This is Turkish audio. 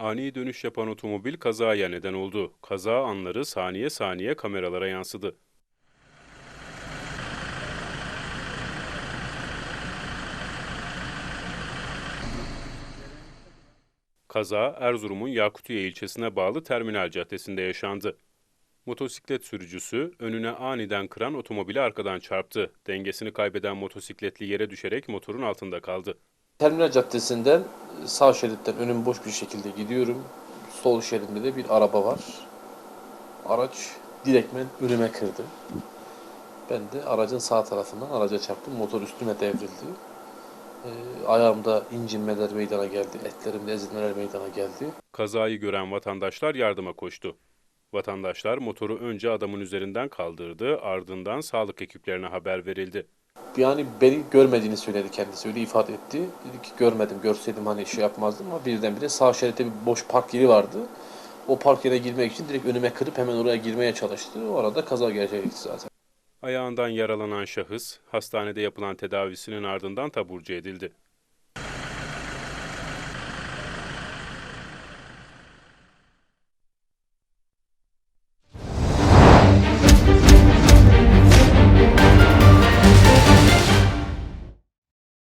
ani dönüş yapan otomobil kazaya neden oldu. Kaza anları saniye saniye kameralara yansıdı. Kaza Erzurum'un Yakutiye ilçesine bağlı Terminal Caddesi'nde yaşandı. Motosiklet sürücüsü önüne aniden kıran otomobili arkadan çarptı. Dengesini kaybeden motosikletli yere düşerek motorun altında kaldı. Terminal Caddesi'nden sağ şeritten önüm boş bir şekilde gidiyorum. Sol şeridimde de bir araba var. Araç direktmen önüme kırdı. Ben de aracın sağ tarafından araca çarptım. Motor üstüme devrildi. Ee, ayağımda incinmeler meydana geldi. Etlerimde ezilmeler meydana geldi. Kazayı gören vatandaşlar yardıma koştu. Vatandaşlar motoru önce adamın üzerinden kaldırdı, ardından sağlık ekiplerine haber verildi. Yani beni görmediğini söyledi kendisi. Öyle ifade etti. Dedi ki görmedim, görseydim hani şey yapmazdım ama birdenbire sağ şeritte bir boş park yeri vardı. O park yerine girmek için direkt önüme kırıp hemen oraya girmeye çalıştı. O arada kaza gerçekleşti zaten. Ayağından yaralanan şahıs hastanede yapılan tedavisinin ardından taburcu edildi.